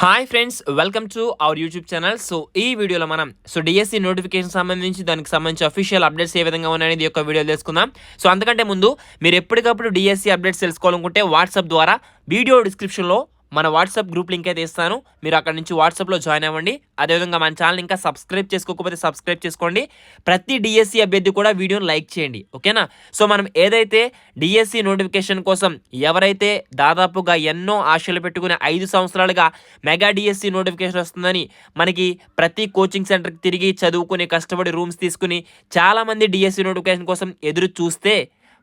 Hi friends welcome to our YouTube channel so ఈ వీడియోలో మనం సో డిఎస్సి నోటిఫికేషన్ సంబంధించి దానికి సంబంధించి అఫీషియల్ అప్డేట్స్ ఏ విధంగా ఉన్నాయనేది ఒక యొక్క వీడియో తెలుసుకుందాం. సో అంతకంటే ముందు మీరు ఎప్పటికప్పుడు డిఎస్సి అప్డేట్స్ తెలుసుకోవాలనుకుంటే వాట్సాప్ ద్వారా వీడియో డిస్క్రిప్షన్లో మన వాట్సాప్ గ్రూప్ లింక్ అయితే ఇస్తాను. మీరు అక్కడ నుంచి వాట్సాప్లో జాయిన్ అవ్వండి. అదేవిధంగా మన ఛానల్ ఇంకా సబ్స్క్రైబ్ చేసుకోకపోతే సబ్స్క్రైబ్ చేసుకోండి. ప్రతి డిఎస్సి అభ్యర్థి కూడా వీడియోని లైక్ చేయండి. ఓకేనా? సో మనం ఏదైతే డిఎస్సి నోటిఫికేషన్ కోసం ఎవరైతే దాదాపుగా ఎన్నో ఆశలు పెట్టుకుని ఐదు సంవత్సరాలుగా మెగా డిఎస్సి నోటిఫికేషన్ వస్తుందని మనకి ప్రతి కోచింగ్ సెంటర్కి తిరిగి చదువుకుని కష్టపడి రూమ్స్ తీసుకుని చాలామంది డిఎస్సి నోటిఫికేషన్ కోసం ఎదురు చూస్తే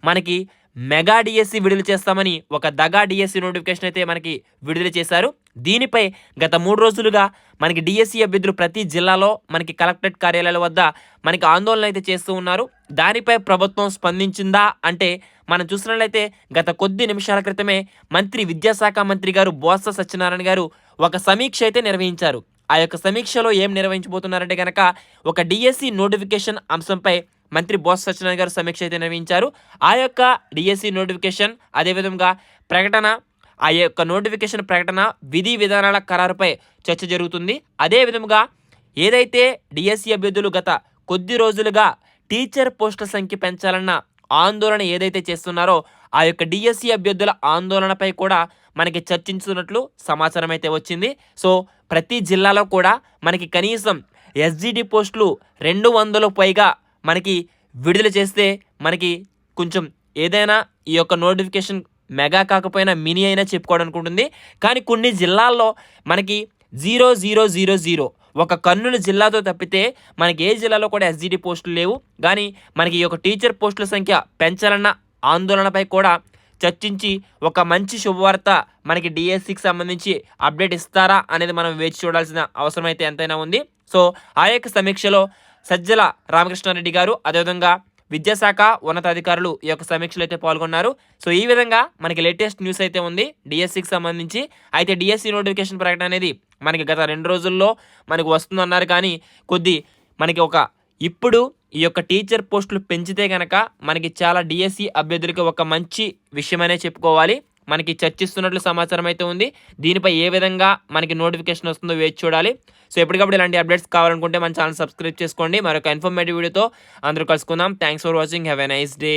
మనకి మెగా డిఎస్సి విడుదల చేస్తామని ఒక దగా డిఎస్సి నోటిఫికేషన్ అయితే మనకి విడుదల చేశారు. దీనిపై గత మూడు రోజులుగా మనకి డిఎస్సి అభ్యర్థులు ప్రతి జిల్లాలో మనకి కలెక్టరేట్ కార్యాలయాల వద్ద మనకి ఆందోళన అయితే చేస్తూ ఉన్నారు. దానిపై ప్రభుత్వం స్పందించిందా అంటే మనం చూసినట్లయితే గత కొద్ది నిమిషాల క్రితమే మంత్రి విద్యాశాఖ మంత్రి గారు బోత్స సత్యనారాయణ గారు ఒక సమీక్ష అయితే నిర్వహించారు. ఆ యొక్క సమీక్షలో ఏం నిర్వహించబోతున్నారంటే కనుక ఒక డిఎస్సి నోటిఫికేషన్ అంశంపై మంత్రి బోస్ సత్యనారాయణ గారు సమీక్ష అయితే నిర్వహించారు. ఆ యొక్క డిఎస్సి నోటిఫికేషన్ అదేవిధంగా ప్రకటన ఆ యొక్క నోటిఫికేషన్ ప్రకటన విధి విధానాల ఖరారుపై చర్చ జరుగుతుంది. అదే విధముగా ఏదైతే డిఎస్సి అభ్యర్థులు గత కొద్ది రోజులుగా టీచర్ పోస్టుల సంఖ్య పెంచాలన్న ఆందోళన ఏదైతే చేస్తున్నారో ఆ యొక్క డిఎస్సి అభ్యర్థుల ఆందోళనపై కూడా మనకి చర్చించుతున్నట్లు సమాచారం అయితే వచ్చింది. సో ప్రతి జిల్లాలో కూడా మనకి కనీసం ఎస్జిడి పోస్టులు రెండు వందలు పైగా మనకి విడుదల చేస్తే మనకి కొంచెం ఏదైనా ఈ యొక్క నోటిఫికేషన్ మెగా కాకపోయినా మినీ అయినా చెప్పుకోవడానికి ఉంటుంది కానీ కొన్ని జిల్లాల్లో మనకి జీరో జీరో జీరో జీరో ఒక కర్నూలు జిల్లాతో తప్పితే మనకి ఏ జిల్లాలో కూడా ఎస్జిడి పోస్టులు లేవు. కానీ మనకి ఈ యొక్క టీచర్ పోస్టుల సంఖ్య పెంచాలన్న ఆందోళనపై కూడా చర్చించి ఒక మంచి శుభవార్త మనకి డిఎస్సికి సంబంధించి అప్డేట్ ఇస్తారా అనేది మనం వేచి చూడాల్సిన అవసరం అయితే ఎంతైనా ఉంది. సో ఆ యొక్క సమీక్షలో సజ్జల రామకృష్ణారెడ్డి గారు అదేవిధంగా విద్యాశాఖ ఉన్నతాధికారులు ఈ యొక్క సమీక్షలు అయితే పాల్గొన్నారు. సో ఈ విధంగా మనకి లేటెస్ట్ న్యూస్ అయితే ఉంది. డిఎస్సికి సంబంధించి అయితే డిఎస్సి నోటిఫికేషన్ ప్రకటన అనేది మనకి గత రెండు రోజుల్లో మనకు వస్తుందన్నారు. కానీ కొద్ది మనకి ఒక ఇప్పుడు ఈ యొక్క టీచర్ పోస్టులు పెంచితే కనుక మనకి చాలా డిఎస్సి అభ్యర్థులకి ఒక మంచి విషయమనే చెప్పుకోవాలి. మనకి చర్చిస్తున్నట్లు సమాచారం అయితే ఉంది. దీనిపై ఏ విధంగా మనకి నోటిఫికేషన్ వస్తుందో వేచి చూడాలి. సో ఎప్పటికప్పుడు ఇలాంటి అప్డేట్స్ కావాలనుకుంటే మన ఛానల్ సబ్స్క్రైబ్ చేసుకోండి. మరొక ఇన్ఫర్మేటివ్ వీడియోతో అందరూ కలుసుకుందాం. Thanks for watching. Have a nice day.